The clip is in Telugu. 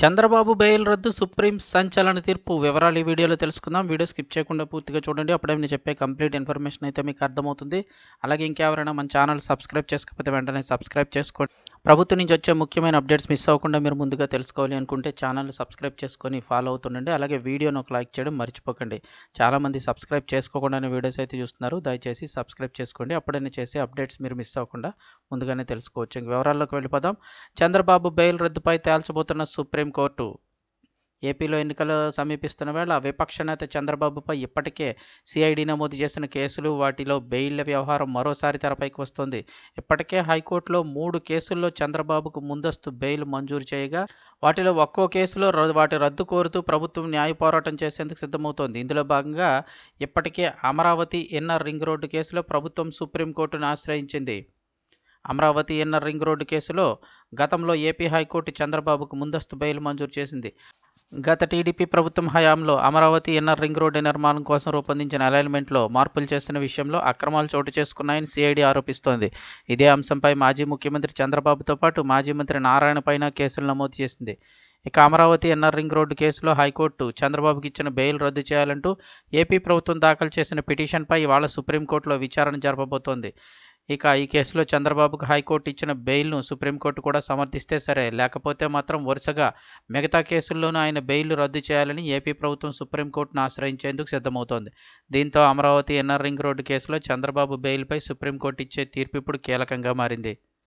చంద్రబాబు బెయిల్ రద్దు సుప్రీం సంచలన తీర్పు వివరాలు ఈ వీడియోలో తెలుసుకుందాం. వీడియో స్కిప్ చేయకుండా పూర్తిగా చూడండి. అప్పుడే నేను చెప్పే కంప్లీట్ ఇన్ఫర్మేషన్ అయితే మీకు అర్థమవుతుంది. అలాగే ఇంకెవరైనా మన ఛానల్ సబ్స్క్రైబ్ చేసుకోకపోతే వెంటనే సబ్స్క్రైబ్ చేసుకోండి. ప్రభుత్వం నుంచి వచ్చే ముఖ్యమైన అప్డేట్స్ మిస్ అవ్వకుండా మీరు ముందుగా తెలుసుకోవాలి అనుకుంటే ఛానల్ సబ్స్క్రైబ్ చేసుకొని ఫాలో అవుతుండండి. అలాగే వీడియోను ఒక లైక్ చేయడం మర్చిపోకండి. చాలామంది సబ్స్క్రైబ్ చేసుకోకుండానే వీడియోస్ అయితే చూస్తున్నారు. దయచేసి సబ్స్క్రైబ్ చేసుకోండి. అప్పుడైనా చేసే అప్డేట్స్ మీరు మిస్ అవ్వకుండా ముందుగానే తెలుసుకోవచ్చు. ఇంక వివరాల్లోకి వెళ్ళిపోదాం. చంద్రబాబు బెయిల్ రద్దుపై తేల్చబోతున్న సుప్రీంకోర్టు ఏపీలో ఎన్నికలు సమీపిస్తున్న వేళ విపక్ష నేత చంద్రబాబుపై ఇప్పటికే సిఐడి నమోదు చేసిన కేసులు వాటిలో బెయిల్ వ్యవహారం మరోసారి తెరపైకి వస్తుంది. ఇప్పటికే హైకోర్టులో మూడు కేసుల్లో చంద్రబాబుకు ముందస్తు బెయిల్ మంజూరు చేయగా వాటిలో ఒక్కో కేసులో వాటి రద్దు కోరుతూ ప్రభుత్వం న్యాయ పోరాటం చేసేందుకు సిద్ధమవుతోంది. ఇందులో భాగంగా ఇప్పటికే అమరావతి ఇన్నర్ రింగ్ రోడ్డు కేసులో ప్రభుత్వం సుప్రీంకోర్టును ఆశ్రయించింది. అమరావతి ఇన్నర్ రింగ్ రోడ్డు కేసులో గతంలో ఏపీ హైకోర్టు చంద్రబాబుకు ముందస్తు బెయిల్ మంజూరు చేసింది. గత టీడీపీ ప్రభుత్వం హయాంలో అమరావతి ఇన్నర్ రింగ్ రోడ్డు నిర్మాణం కోసం రూపొందించిన అలైన్మెంట్లో మార్పులు చేసిన విషయంలో అక్రమాలు చోటు చేసుకున్నాయని సిఐడి ఆరోపిస్తోంది. ఇదే అంశంపై మాజీ ముఖ్యమంత్రి చంద్రబాబుతో పాటు మాజీ మంత్రి నారాయణ పైన కేసులు నమోదు చేసింది. ఇక అమరావతి ఎన్ఆర్ రింగ్ రోడ్డు కేసులో హైకోర్టు చంద్రబాబుకి ఇచ్చిన బెయిల్ రద్దు చేయాలంటూ ఏపీ ప్రభుత్వం దాఖలు చేసిన పిటిషన్పై ఇవాళ సుప్రీంకోర్టులో విచారణ జరపబోతోంది. ఇక ఈ కేసులో చంద్రబాబుకు హైకోర్టు ఇచ్చిన బెయిల్ను సుప్రీంకోర్టు కూడా సమర్థిస్తే సరే. లేకపోతే మాత్రం వరుసగా మిగతా కేసుల్లోనూ ఆయన బెయిల్ రద్దు చేయాలని ఏపీ ప్రభుత్వం సుప్రీంకోర్టును ఆశ్రయించేందుకు సిద్ధమవుతోంది. దీంతో అమరావతి ఇన్నర్ రింగ్ రోడ్డు కేసులో చంద్రబాబు బెయిల్పై సుప్రీంకోర్టు ఇచ్చే తీర్పు ఇప్పుడు కీలకంగా మారింది.